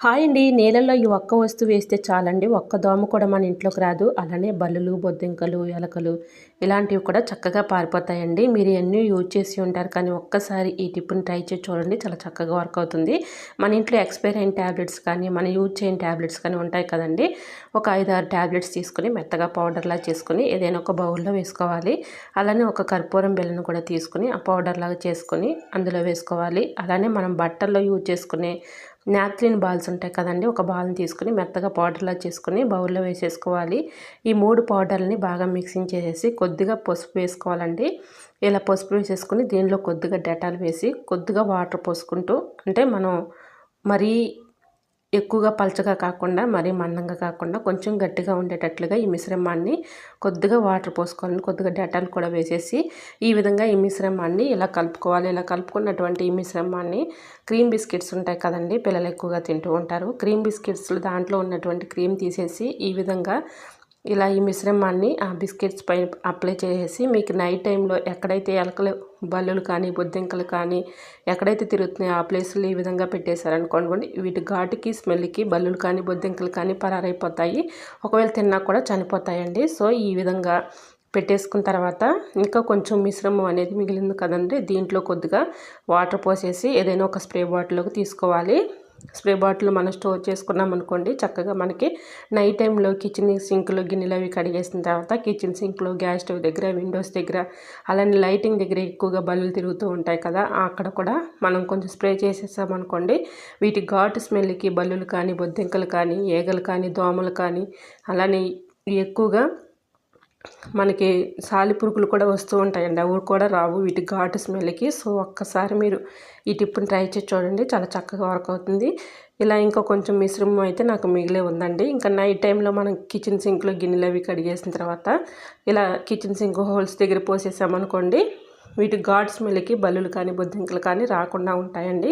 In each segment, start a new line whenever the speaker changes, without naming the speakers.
Hi అండి. నేలల్లో ఈ ఒక్క వస్తువు వేస్తే చాలండి. ఒక్క దోమ కూడా మన ఇంట్లోకి రాదు. అలానే బల్లులు బొద్దింకలు ఎలకలు ఇలాంటివి కూడా చక్కగా పారిపోతాయండి. మీరు ఎన్నో యూజ్ చేసి ఉంటారు. కానీ ఒక్కసారి ఈ టిప్ని ట్రై చేసి చూడండి. చాలా చక్కగా వర్క్ అవుతుంది. మన ఇంట్లో ఎక్స్పైర్ అయిన ట్యాబ్లెట్స్ కానీ మన యూజ్ చేయని ట్యాబ్లెట్స్ కానీ ఉంటాయి కదండి. ఒక ఐదు ఆరు ట్యాబ్లెట్స్ తీసుకుని మెత్తగా పౌడర్లా చేసుకుని ఏదైనా ఒక బౌల్లో వేసుకోవాలి. అలానే ఒక కర్పూరం బెల్లను కూడా తీసుకుని ఆ పౌడర్లాగా చేసుకుని చేసుకొని అందులో వేసుకోవాలి. అలానే మనం బట్టల్లో యూజ్ చేసుకునే నాప్కిన్ బాల్స్ ఉంటాయి కదండి. ఒక బాల్ని తీసుకుని మెత్తగా పౌడర్లా చేసుకుని బౌల్లో వేసేసుకోవాలి. ఈ మూడు పౌడర్ని బాగా మిక్సింగ్ చేసేసి కొద్దిగా పసుపు వేసుకోవాలండి. ఇలా పసుపు వేసేసుకుని దీనిలో కొద్దిగా డెటాల్ వేసి కొద్దిగా వాటర్ పోసుకుంటూ అంటే మనం మరీ ఎక్కువగా పలచగా కాకుండా మరీ మందంగా కాకుండా కొంచెం గట్టిగా ఉండేటట్లుగా ఈ మిశ్రమాన్ని కొద్దిగా వాటర్ పోసుకోవాలని కొద్దిగా డెటాల్ కూడా వేసేసి ఈ విధంగా ఈ మిశ్రమాన్ని ఇలా కలుపుకోవాలి. ఇలా కలుపుకున్నటువంటి ఈ మిశ్రమాన్ని క్రీమ్ బిస్కెట్స్ ఉంటాయి కదండి పిల్లలు ఎక్కువగా తింటూ ఉంటారు. క్రీమ్ బిస్కెట్స్ దాంట్లో ఉన్నటువంటి క్రీమ్ తీసేసి ఈ విధంగా ఇలా ఈ మిశ్రమాన్ని ఆ బిస్కెట్స్ పైన అప్లై చేసేసి మీకు నైట్ టైంలో ఎక్కడైతే ఎలకలు బల్లులు కానీ బొద్దింకలు కానీ ఎక్కడైతే తిరుగుతున్నాయో ఆ ప్లేస్లో ఈ విధంగా పెట్టేశారనుకోండి వీటి ఘాటుకి స్మెల్కి బల్లులు కానీ బొద్దింకలు కానీ పరారైపోతాయి. ఒకవేళ తిన్నా కూడా చనిపోతాయండి. సో ఈ విధంగా పెట్టేసుకున్న తర్వాత ఇంకా కొంచెం మిశ్రమం అనేది మిగిలింది కదండి దీంట్లో కొద్దిగా వాటర్ పోసేసి ఏదైనా ఒక స్ప్రే బాటిల్లోకి తీసుకోవాలి. స్ప్రే బాటిల్ మనం స్టోర్ చేసుకున్నాం అనుకోండి చక్కగా మనకి నైట్ టైంలో కిచెన్ సింక్లో గిన్నెలు అవి కడిగేసిన తర్వాత కిచెన్ సింక్లో గ్యాస్ స్టవ్ దగ్గర విండోస్ దగ్గర అలానే లైటింగ్ దగ్గర ఎక్కువగా బల్లులు తిరుగుతూ ఉంటాయి కదా అక్కడ కూడా మనం కొంచెం స్ప్రే చేసేసామనుకోండి వీటి ఘాటు స్మెల్కి బల్లులు కానీ బొద్దింకలు కానీ ఏగలు కానీ దోమలు కానీ అలానే ఎక్కువగా మనకి సాలి పురుగులు కూడా వస్తూ ఉంటాయండి. అవి కూడా రావు. వీటి ఘాటు స్మెల్కి. సో ఒక్కసారి మీరు ఈ టిప్ని ట్రై చేసి చూడండి. చాలా చక్కగా వర్క్ అవుతుంది. ఇలా ఇంకా కొంచెం మిశ్రమం అయితే నాకు మిగిలే ఉందండి. ఇంకా నైట్ టైంలో మనం కిచెన్ సింక్లో గిన్నెలు అవి కడిగేసిన తర్వాత ఇలా కిచెన్ సింక్ హోల్స్ దగ్గర పోసేసామనుకోండి వీటి ఘాట్ స్మెల్కి బల్లులు కానీ బొద్దింకలు కానీ రాకుండా ఉంటాయండి.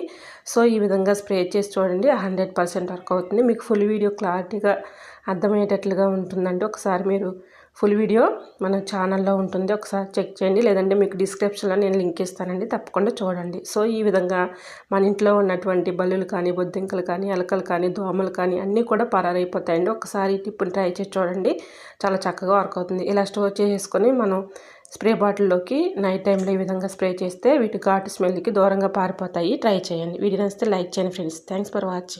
సో ఈ విధంగా స్ప్రే చేసి చూడండి. హండ్రెడ్ పర్సెంట్ వర్క్ అవుతుంది. మీకు ఫుల్ వీడియో క్లారిటీగా అర్థమయ్యేటట్లుగా ఉంటుందండి. ఒకసారి మీరు ఫుల్ వీడియో మన ఛానల్లో ఉంటుంది. ఒకసారి చెక్ చేయండి. లేదంటే మీకు డిస్క్రిప్షన్లో నేను లింక్ ఇస్తానండి. తప్పకుండా చూడండి. సో ఈ విధంగా మన ఇంట్లో ఉన్నటువంటి బల్లులు కానీ బొద్దింకలు కానీ ఎలకలు కానీ దోమలు కానీ అన్నీ కూడా పరారైపోతాయండి. ఒకసారి టిప్పుని ట్రై చేసి చూడండి. చాలా చక్కగా వర్క్ అవుతుంది. ఇలా స్టోర్ చేసుకొని మనం స్ప్రే బాటిల్లోకి నైట్ టైంలో ఈ విధంగా స్ప్రే చేస్తే వీటి ఘాటు స్మెల్కి దూరంగా పారిపోతాయి. ట్రై చేయండి. వీడియో నచ్చితే లైక్ చేయండి ఫ్రెండ్స్. Thanks for watching.